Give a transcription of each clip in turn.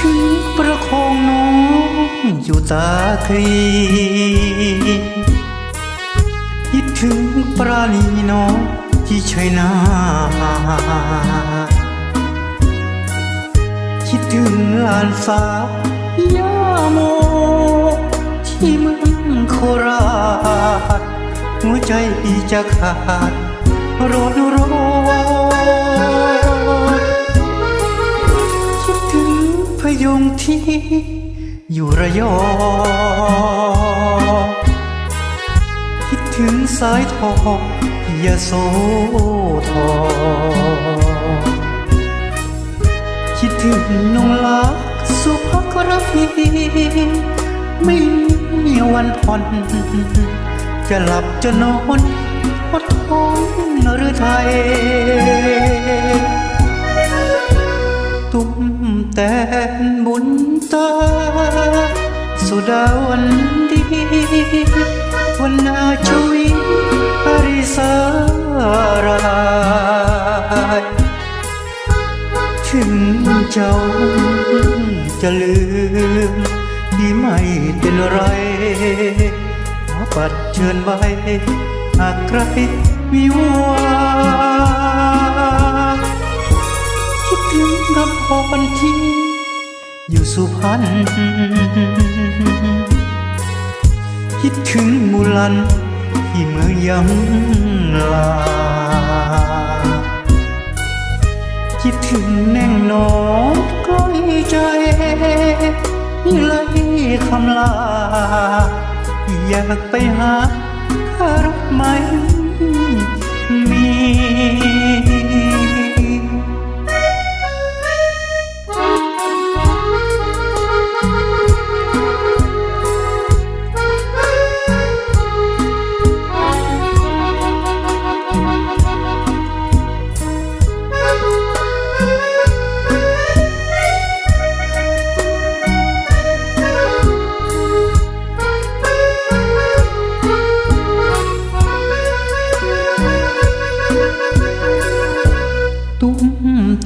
ฉังประคองน้องอยู่ตาครีคิดถึงปราณีน้องที่ช่วยนาคิดถึงลานสาย่าโม ที่มืองโคราชหัวใจจะขาดรอดู งพยงที่อยู่ระยองคิดถึงสายทองยาโสธรคิดถึงน้องลักสุภกรพีไม่มีวันผ่อนจะหลับจะนอนอดทนหรือไทย แต่นบุญตา สุดาวันดี วันนาชวีอริสารายถึงเจ้าจะลืมที่ไม่เป็นไรขอปัดเชิญไว้หากใครวิวา ดถึงคำพรที่อยู่สุพรรณคิดถึงมูลัน ที่เมืองยำลา คิดถึงแน่งนอนก้อยใจนี่เลยคำลา อยากไปหาข้ารมมี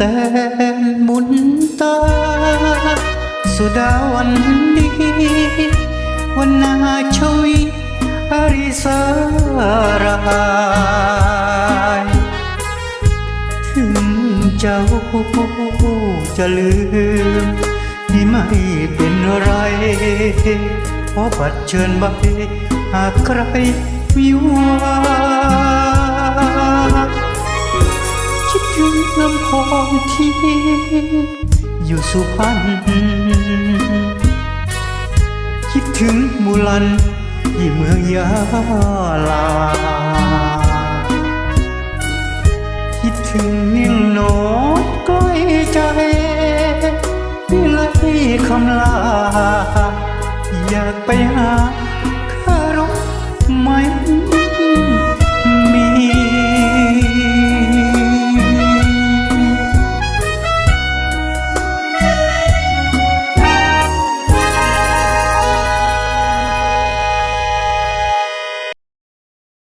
แต่นบุญตา สุดาวันดีวันนาชวีอริสารายถึงเจ้าจะลืม ที่ไม่เป็นไรขอบัตรเชิญใบหากใครวิวาุพรรณคิดถึงมูลันที่เมืองยะลา คิดถึงนิ่งโนใกล้ใจนี่ล่คำลา อยากไปหาคารมไม่